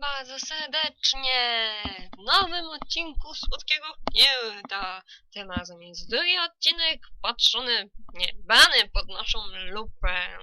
Bardzo serdecznie w nowym odcinku Słodkiego Pierda. Tym razem jest drugi odcinek patrzony, nie, bany pod naszą lupę.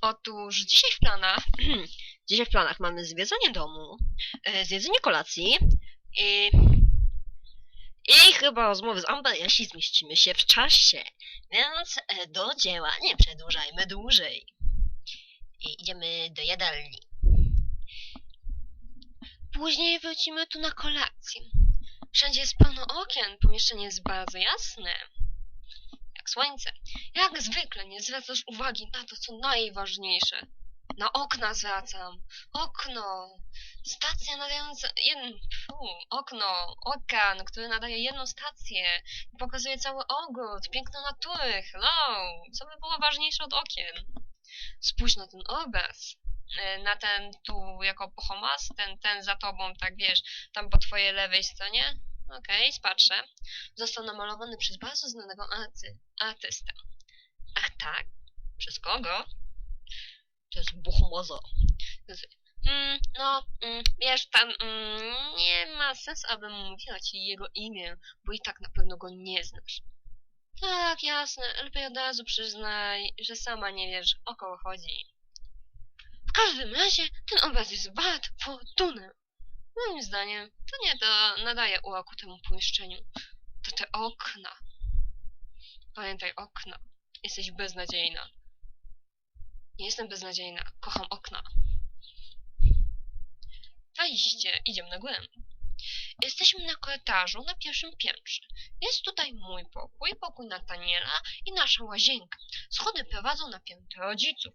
Otóż dzisiaj w planach, dzisiaj w planach mamy zwiedzanie domu, e, zjedzenie kolacji i, i chyba rozmowy z Amber, jeśli zmieścimy się w czasie. Więc e, do dzieła, nie przedłużajmy dłużej. I idziemy do jadalni. Później wrócimy tu na kolację. Wszędzie jest pełno okien, pomieszczenie jest bardzo jasne. Jak słońce. Jak zwykle nie zwracasz uwagi na to, co najważniejsze. Na okna zwracam. Okno. Stacja nadająca... Fu, okno. Okan, który nadaje jedną stację. I pokazuje cały ogród. Piękno natury. Hello. Co by było ważniejsze od okien? Spójrz na ten obraz na ten tu jako pochomas, ten, ten za tobą, tak wiesz, tam po twojej lewej stronie. Okej, spatrzę. Został namalowany przez bardzo znanego arty, artystę. Ach tak? Przez kogo? Jest Buchmozo. Hmm, no, mm, wiesz, tam mm, nie ma sensu, abym mówiła ci jego imię, bo i tak na pewno go nie znasz. Tak, jasne, lepiej od razu przyznaj, że sama nie wiesz, o kogo chodzi. W każdym razie ten obraz jest wart fortunę. Moim zdaniem to nie to nadaje uroku temu pomieszczeniu. To te okna. Pamiętaj okna. Jesteś beznadziejna. Nie jestem beznadziejna. Kocham okna. Wejście. Idziemy na górę. Jesteśmy na korytarzu na pierwszym piętrze. Jest tutaj mój pokój, pokój Nataniela i nasza łazienka. Schody prowadzą na piętro rodziców.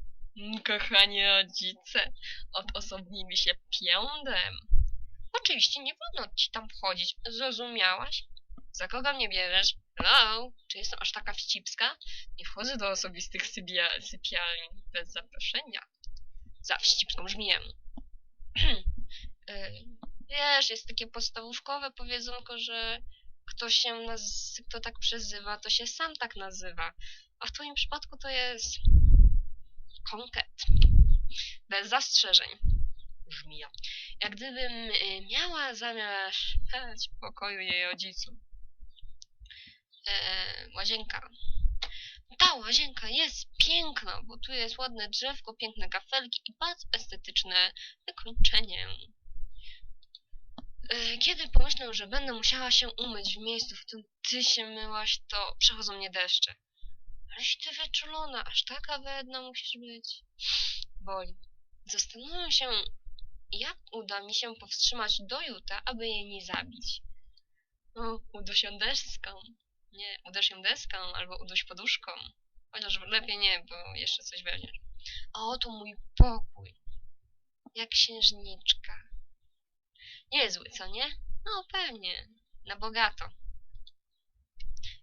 Kochani rodzice, odosobnili się piędem. Oczywiście nie wolno ci tam wchodzić, zrozumiałaś? Za kogo mnie bierzesz? Hello? Czy jestem aż taka wścibska? Nie wchodzę do osobistych sypia- sypialni bez zaproszenia. Za wścibską żmiję. Y, Wiesz, jest takie podstawówkowe powiedzonko, że ktoś się naz... kto tak przezywa, to się sam tak nazywa. A w twoim przypadku to jest konkret. Bez zastrzeżeń. Żmija. Jak gdybym y, miała zamiar szukać w pokoju jej rodziców. E, łazienka. Ta łazienka jest piękna, bo tu jest ładne drzewko, piękne kafelki i bardzo estetyczne wykończenie. E, Kiedy pomyślę, że będę musiała się umyć w miejscu, w którym ty się myłaś, to przechodzą mnie deszcze. Aleś ty wyczulona, aż taka wredna musisz być. Boli. Zastanawiam się, jak uda mi się powstrzymać do jutra, aby jej nie zabić. O, uduś ją deską. Nie, uderz ją deską albo uduś poduszką. Chociaż lepiej nie, bo jeszcze coś weźmiesz. A oto mój pokój. Jak księżniczka. Niezły, co nie? No pewnie, na bogato.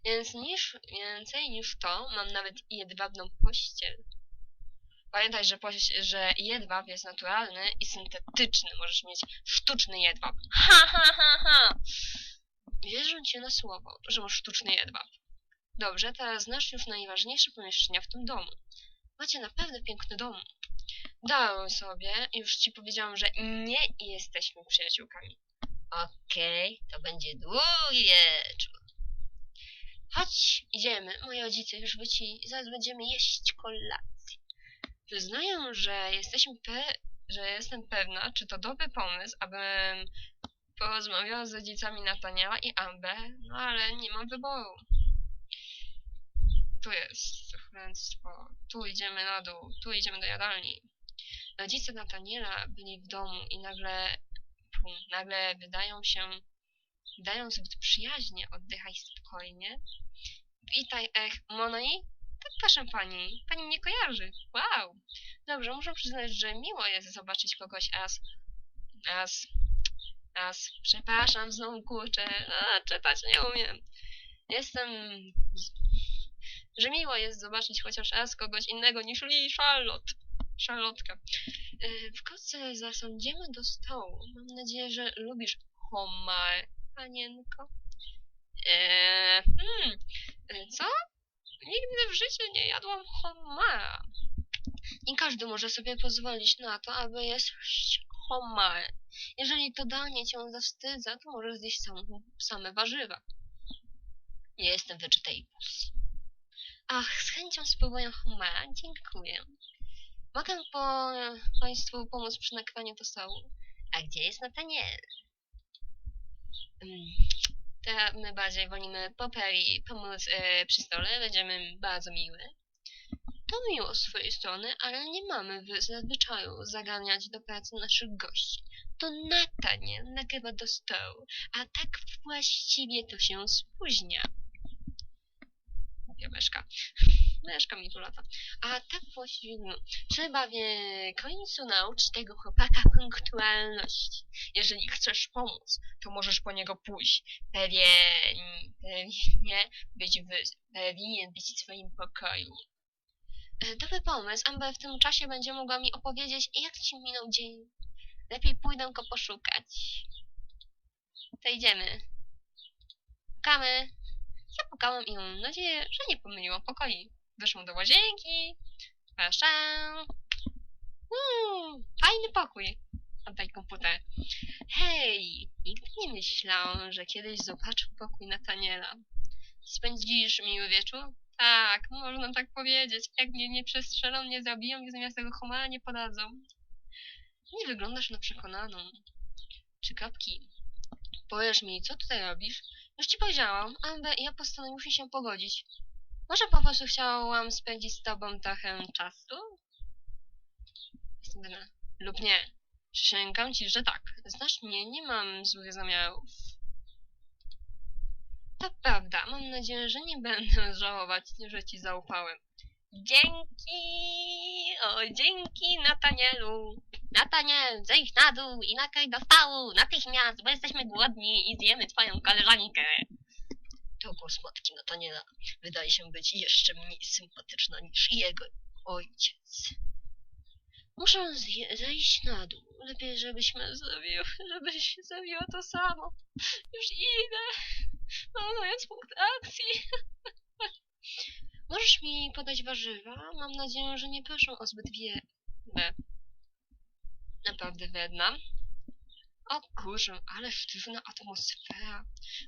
Więc niż, więcej niż to, mam nawet jedwabną pościel. Pamiętaj, że, poś, że jedwab jest naturalny i syntetyczny. Możesz mieć sztuczny jedwab. Ha, ha, ha, ha! Wierzę ci na słowo, że masz sztuczny jedwab. Dobrze, teraz znasz już najważniejsze pomieszczenia w tym domu. Macie naprawdę piękny dom. Dałem sobie, już ci powiedziałam, że nie jesteśmy przyjaciółkami. Okej, to będzie długi wieczór. Chodź, idziemy. Moi rodzice już wrócili. Zaraz będziemy jeść kolację. Przyznaję, że jesteśmy pe... że jestem pewna, czy to dobry pomysł, abym porozmawiała z rodzicami Nataniela i Amber, no ale nie mam wyboru. Tu jest chlęstwo. Tu idziemy na dół. Tu idziemy do jadalni. Rodzice Nataniela byli w domu i nagle, pum, nagle wydają się, wydają zbyt przyjaźnie, oddychaj spokojnie. Witaj, ech, Monoi? Tak, proszę pani, pani mnie kojarzy. Wow. Dobrze, muszę przyznać, że miło jest zobaczyć kogoś as, as, as, przepraszam, znowu kurczę, a, czytać nie umiem. Jestem, że miło jest zobaczyć chociaż raz kogoś innego niż Lee Charlotte. Charlotka. Yy, Wkrótce zasądziemy do stołu. Mam nadzieję, że lubisz homar, panienko. Eee, hmm, co? Nigdy w życiu nie jadłam homara. I każdy może sobie pozwolić na to, aby jeść homary. Jeżeli to danie cię zawstydza, to możesz zjeść sam, same warzywa. Nie jestem vegetables. Ach, z chęcią spróbuję homara, dziękuję. Mogę po Państwu pomóc przy nakraniu to stołu. A gdzie jest Nataniel? Mm, Teraz my bardziej wolimy Poperi pomóc e, przy stole, będziemy bardzo miły. To miło z swojej strony, ale nie mamy w zwyczaju zaganiać do pracy naszych gości. To Nataniel nagrywa do stołu, a tak właściwie to się spóźnia. Głupia. Myszka mi tu lata. A tak właściwie no, trzeba w końcu nauczyć tego chłopaka punktualności. Jeżeli chcesz pomóc, to możesz po niego pójść. Pewien, pewnie być w, powinien być w swoim pokoju. E, Dobry pomysł. Amber w tym czasie będzie mogła mi opowiedzieć, jak ci minął dzień. Lepiej pójdę go poszukać. To idziemy. Pukamy. Zapukałem i mam nadzieję, że nie pomyliłam pokoi. Wyszłam do łazienki. Przepraszam. Uuu, fajny pokój. Oddaj komputer. Hej, nigdy nie myślałam, że kiedyś zobaczę pokój Nataniela. Spędzisz miły wieczór? Tak, można tak powiedzieć. Jak mnie nie przestrzelą, nie zabiją i zamiast tego homara nie podadzą. Nie wyglądasz na przekonaną. Czy kapki? Powiesz mi, co tutaj robisz? Już ci powiedziałam, Amber i ja postanowiłyśmy się pogodzić. Może po prostu chciałam spędzić z tobą trochę czasu? Jestem pewna. Lub nie. Przysięgam ci, że tak. Znasz mnie, nie mam złych zamiarów. To prawda. Mam nadzieję, że nie będę żałować, że ci zaufałem. Dzięki! O, dzięki Natanielu! Nataniel, zejdź na dół i nakryj do stołu natychmiast, bo jesteśmy głodni i zjemy twoją koleżankę. To głos matki Nataniela wydaje się być jeszcze mniej sympatyczna niż jego ojciec. Muszę zejść na dół. Lepiej, żebyśmy zrobiły, żebyś zrobiła to samo. Już idę. Planując punkt akcji. Możesz mi podać warzywa? Mam nadzieję, że nie proszę o zbyt wiele. Naprawdę wedna. O kurczę, ale sztywna atmosfera.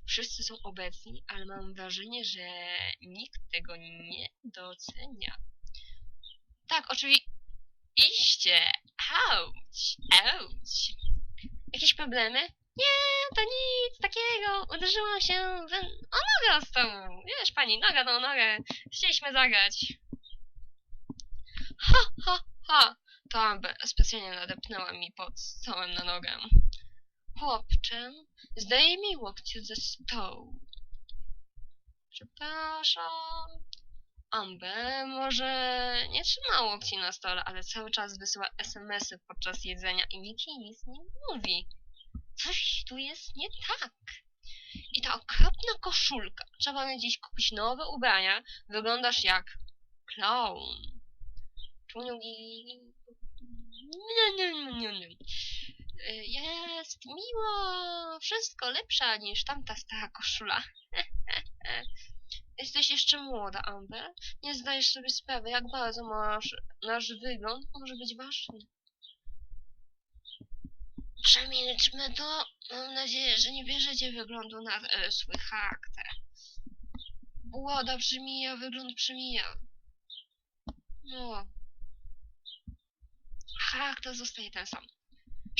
Wszyscy są obecni, ale mam wrażenie, że nikt tego nie docenia. Tak, oczywiście. Auć, auć. Jakieś problemy? Nie, to nic takiego. Uderzyłam się w... o nogę z tą. Wiesz, pani, noga do nogę. Chcieliśmy zagrać. Ha, ha, ha. To specjalnie nadepnęła mi pod stołem na nogę. Chłopcze, zdaje mi łokcie ze stołu. Przepraszam. Amber może nie trzyma łokci na stole, ale cały czas wysyła SMS-y podczas jedzenia i nikt jej nic nie mówi. Coś tu jest nie tak. I ta okropna koszulka. Trzeba na dziś kupić nowe ubrania. Wyglądasz jak clown. Nie, nie, nie, nie, nie. Y, Jest miło. Wszystko lepsza niż tamta stara koszula. Jesteś jeszcze młoda, Amber. Nie zdajesz sobie sprawy, jak bardzo masz, nasz wygląd może być ważny. Przemilczmy to. Mam nadzieję, że nie bierzecie wyglądu na e, swój charakter. Łoda przymija, wygląd przymija. No. Charakter zostaje ten sam.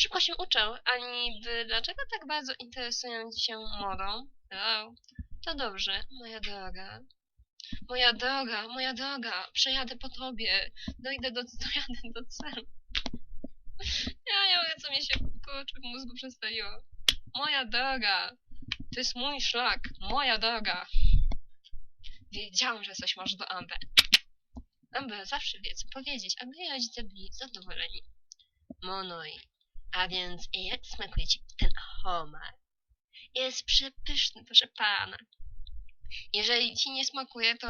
Szybko się uczę, a niby dlaczego tak bardzo interesują się modą? O, to dobrze, moja droga. Moja droga, moja droga, przejadę po tobie. Dojdę do, dojadę do celu. Ja nie wiem, co mi się kurczę w mózgu przestawiło. Moja droga, to jest mój szlak, moja droga. Wiedziałam, że coś masz do Amber. Amber zawsze wie, co powiedzieć, a moi rodzice byli zadowoleni. Monoi. A więc jak smakuje ci ten homar? Jest przepyszny, proszę pana. Jeżeli ci nie smakuje, to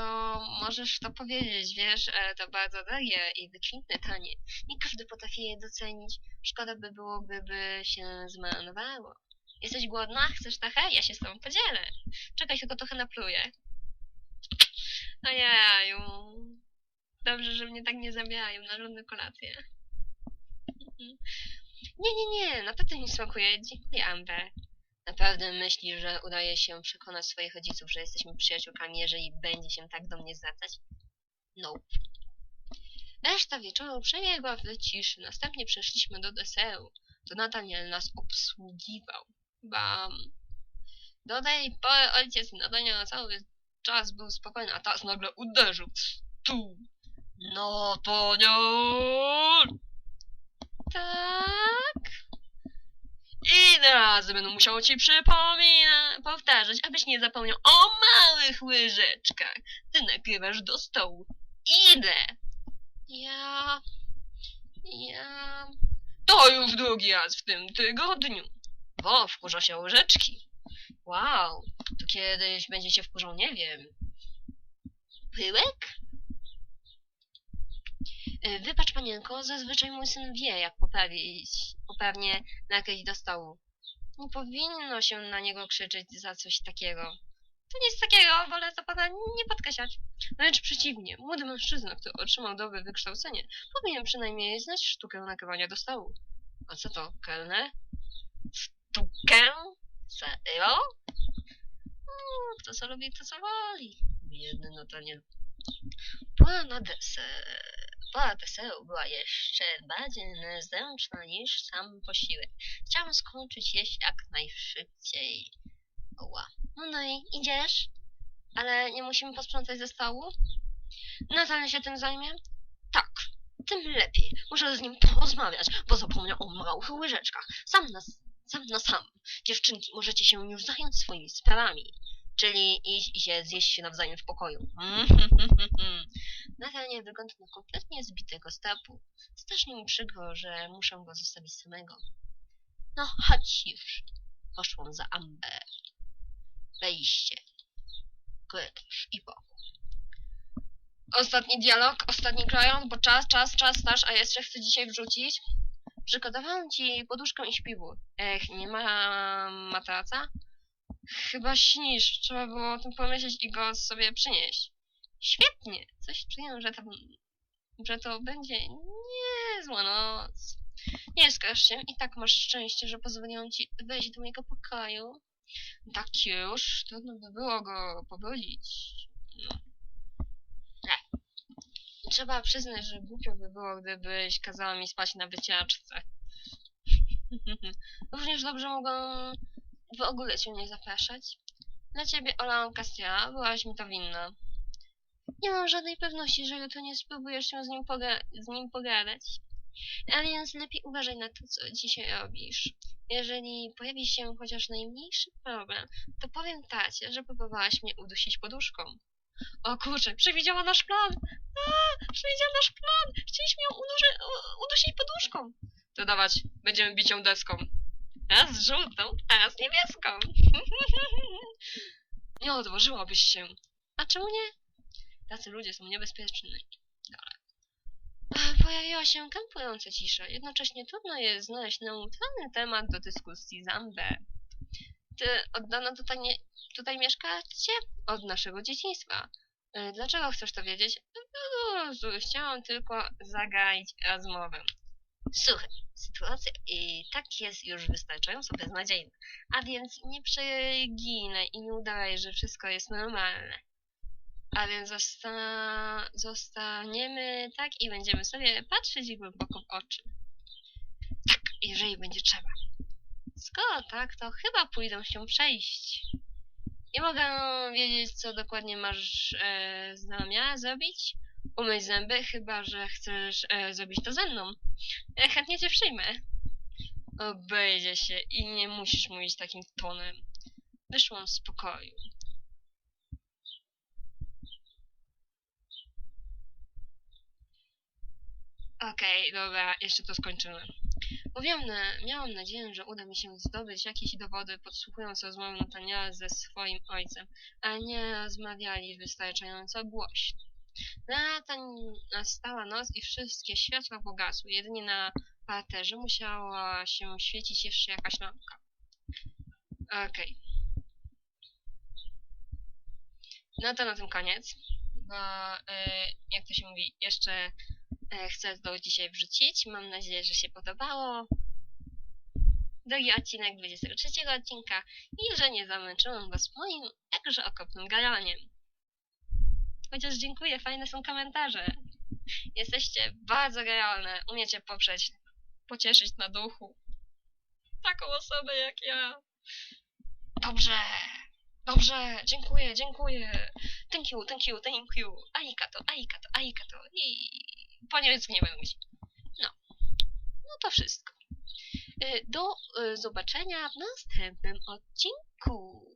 możesz to powiedzieć, wiesz, e, to bardzo drogie i wykwintne tanie. Nie każdy potrafi je docenić. Szkoda by było, gdyby się zmarnowało. Jesteś głodna? Chcesz trochę? Ja się z tobą podzielę. Czekaj, tylko trochę napluję. Ojeju. Dobrze, że mnie tak nie zabierają na żadne kolacje. Nie, nie, nie, naprawdę mi smakuje. Dziękuję, Amber. Naprawdę myśli, że udaje się przekonać swoich rodziców, że jesteśmy przyjaciółkami, jeżeli będzie się tak do mnie zwracać? Nope. Reszta wieczoru przebiegła w ciszy. Następnie przeszliśmy do deseru. To Nathaniel nas obsługiwał. Bam. Do tej pory ojciec Nathaniel cały czas był spokojny, a teraz nagle uderzył stół. Nathaniel! Tak? Ile razy będę musiał ci przypominać, powtarzać, abyś nie zapomniał o małych łyżeczkach. Ty nagrywasz do stołu. Ile? Ja... Ja... To już drugi raz w tym tygodniu. Bo wkurza się łyżeczki. Wow, to kiedyś będzie cię wkurzał, nie wiem. Pyłek? Y, Wybacz panienko, zazwyczaj mój syn wie, jak poprawić, poprawnie nakryć do stołu. Nie powinno się na niego krzyczeć za coś takiego. To nic takiego, wolę to pana nie podkreślać. Wręcz przeciwnie, młody mężczyzna, który otrzymał dobre wykształcenie, powinien przynajmniej znać sztukę nakrywania do stołu. A co to, kelner? Sztukę? Serio? Mm, Kto co lubi, to co woli. Biedny Nataniel. Pora na była jeszcze bardziej niezręczna niż sam posiłek. Chciałam skończyć jeść jak najszybciej. Oła. No no i idziesz? Ale nie musimy posprzątać ze stołu? Natalia się tym zajmie? Tak, tym lepiej. Muszę z nim porozmawiać, bo zapomniał o małych łyżeczkach. Sam na, sam na sam. Dziewczynki, możecie się już zająć swoimi sprawami. Czyli iść i się zjeść się nawzajem w pokoju. Natalia wygląda na kompletnie zbitego stepu. Strasznie mi przykro, że muszę go zostawić samego. No, chodź już. Poszłam za Amber. Wejście. Korytarz i pokój. Ostatni dialog, ostatni krajon, bo czas, czas, czas, czas, a jeszcze chcę dzisiaj wrzucić. Przygotowałam ci poduszkę i śpiwór. Ech, nie ma matraca? Chyba śnisz, trzeba było o tym pomyśleć i go sobie przynieść. Świetnie, coś czuję, że, tam, że to będzie niezła noc. Nie skarż się, i tak masz szczęście, że pozwoliłam ci wejść do mojego pokoju. Tak już, trudno by było go pobudzić. No. Ech. Trzeba przyznać, że głupio by było, gdybyś kazała mi spać na wycieczce. Również dobrze mogą w ogóle cię nie zapraszać. Dla ciebie, Ola Castia, byłaś mi to winna. Nie mam żadnej pewności, że jutro nie spróbujesz się z nim, poga- z nim pogadać. Lepiej uważaj na to, co dzisiaj robisz. Jeżeli pojawi się chociaż najmniejszy problem, to powiem tacie, że próbowałaś mnie udusić poduszką. O kurczę, przewidziała nasz plan! A, przewidziała nasz plan! Chcieliśmy ją udusić poduszką! To dawać, będziemy bić ją deską. Raz żółtą, a raz niebieską. nie odłożyłabyś się. A czemu nie? Tacy ludzie są niebezpieczni. Dobra. Pojawiła się krępująca cisza. Jednocześnie trudno jest znaleźć neutralny temat do dyskusji z Amber. Ty od dawna tutaj, nie, tutaj mieszkacie? Od naszego dzieciństwa. E, Dlaczego chcesz to wiedzieć? No, Chciałam tylko zagaić rozmowę. Słuchaj, sytuacja i tak jest już wystarczająco beznadziejna. A więc nie przeginaj i nie udawaj, że wszystko jest normalne. A więc zosta... zostaniemy tak i będziemy sobie patrzeć głęboko w oczy. Tak, jeżeli będzie trzeba. Skoro tak, to chyba pójdę się przejść. Nie mogę wiedzieć, co dokładnie masz e, zamiar zrobić. Umyć zęby, chyba że chcesz e, zrobić to ze mną. E, chętnie cię przyjmę. Obejdzie się i nie musisz mówić takim tonem. Wyszłam z pokoju. Okej, dobra, jeszcze to skończymy. Mówiłam na, miałam nadzieję, że uda mi się zdobyć jakieś dowody podsłuchując rozmowę Nataniela ze swoim ojcem, a nie rozmawiali wystarczająco głośno. Lata nastała noc i wszystkie światła pogasły. Jedynie na parterze musiała się świecić jeszcze jakaś lampka. Okej. No to na tym koniec. Bo, y, jak to się mówi, jeszcze y, chcę to dzisiaj wrzucić. Mam nadzieję, że się podobało. drugi odcinek 23 odcinka i że nie zamęczyłam was moim jakże okropnym garaniem. Chociaż dziękuję, fajne są komentarze. Jesteście bardzo realne, umiecie poprzeć, pocieszyć na duchu. Taką osobę jak ja. Dobrze, dobrze, dziękuję, dziękuję. Thank you, thank you, thank you. Aikato, aikato, aikato. I po niemiecku nie będę. No, no to wszystko. Y, Do y, zobaczenia w następnym odcinku.